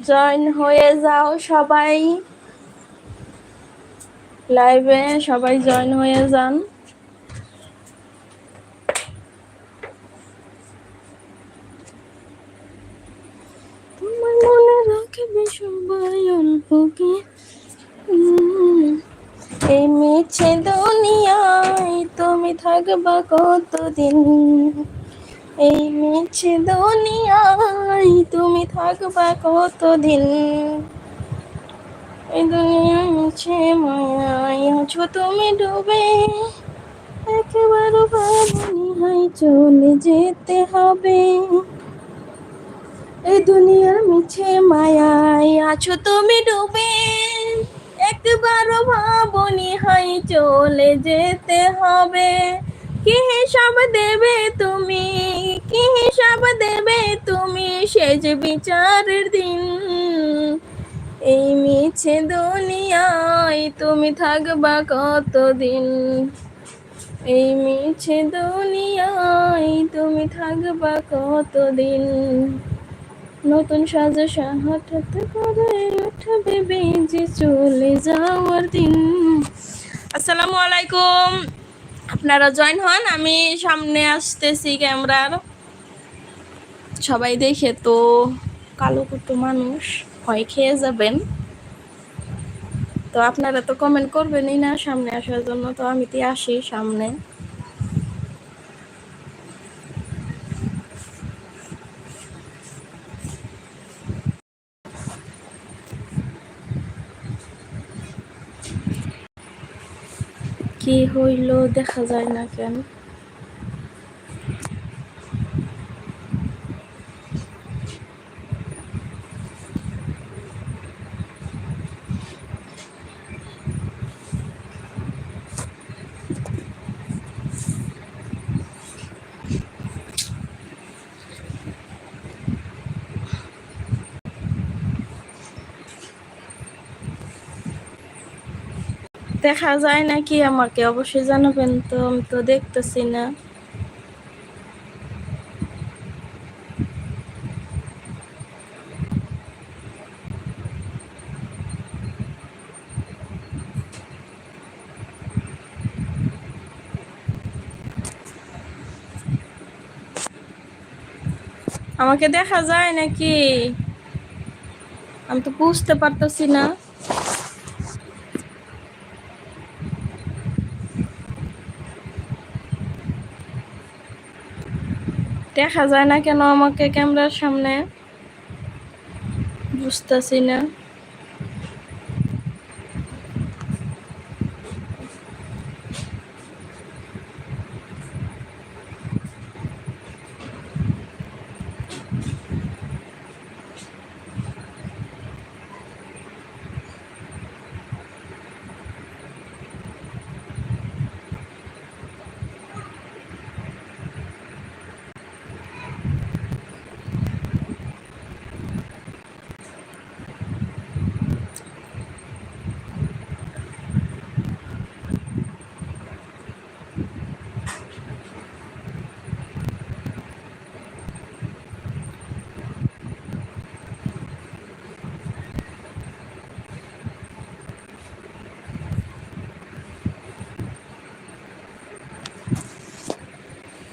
Join হয়ে যাও সবাই। লাইভে সবাই জয়েন হয়ে যান। তোমার মনে রাখবে সবাই এই মিছে দুনিয়ায় তুমি থাকবা কতদিন? এই মিছে দুনিয়ায় তুমি থাকবা কতদিন? এই দুনিয়া মিছে মায়ায় আছো তুমি ডুবে। একেবারে ভাবনি হয় চলে যেতে হবে। এই দুনিয়ার মিছে মায়ায় আছো তুমি ডুবে। একবারও ভাবনি হাই চলে যেতে হবে। কি হিসাব দেবে তুমি? কি হিসাব দেবে তুমি শেষ বিচারের দিন। এই মিছে দুনিয়ায় তুমি থাকবা কতদিন? এই মিছে দুনিয়ায় তুমি থাকবা কতদিন? নতুন সাজা হঠাৎ করে উঠবে বেজে চলে যাওয়ার দিন। আসসালামু আলাইকুম। আপনারা জয়েন হন, আমি সামনে আসতেছি ক্যামেরার। সবাই দেখে তো কালো কুটু মানুষ, ভয় খেয়ে যাবেন। তো আপনারা তো কমেন্ট করবেনই না সামনে আসার জন্য, তো আমি তো আসি সামনে। কি হইল, দেখা যায় না কেন? দেখা যায় নাকি? আমাকে অবশ্যই জানাবেন তো, আমি তো দেখতেছি না। আমাকে দেখা যায় নাকি? আমি তো বুঝতে পারতেছি না। দেখা যায় না কেন আমাকে ক্যামেরার সামনে বুঝতেছি না।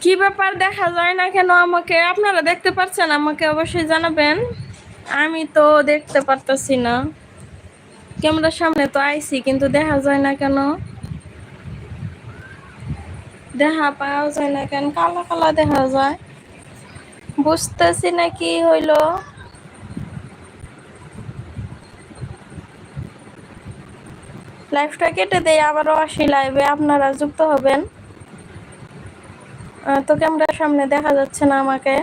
কি ব্যাপার দেখা যায় না কেন আমাকে? আপনারা দেখতে পাচ্ছেন আমাকে অবশ্যই জানাবেন। আমি তো দেখতে পারতেছি না। ক্যামেরার সামনে তো আইছি, কিন্তু দেখা যায় না কেন? দেখা পাওয়া যায় না কেন? কালো কালো দেখা যায়। বুঝতেছি না কি হইল। লাইফটা কেটে দেয় আবারও আসি লাইভে আপনারা যুক্ত হবেন। তো ক্যামেরার সামনে দেখা যাচ্ছে না আমাকে।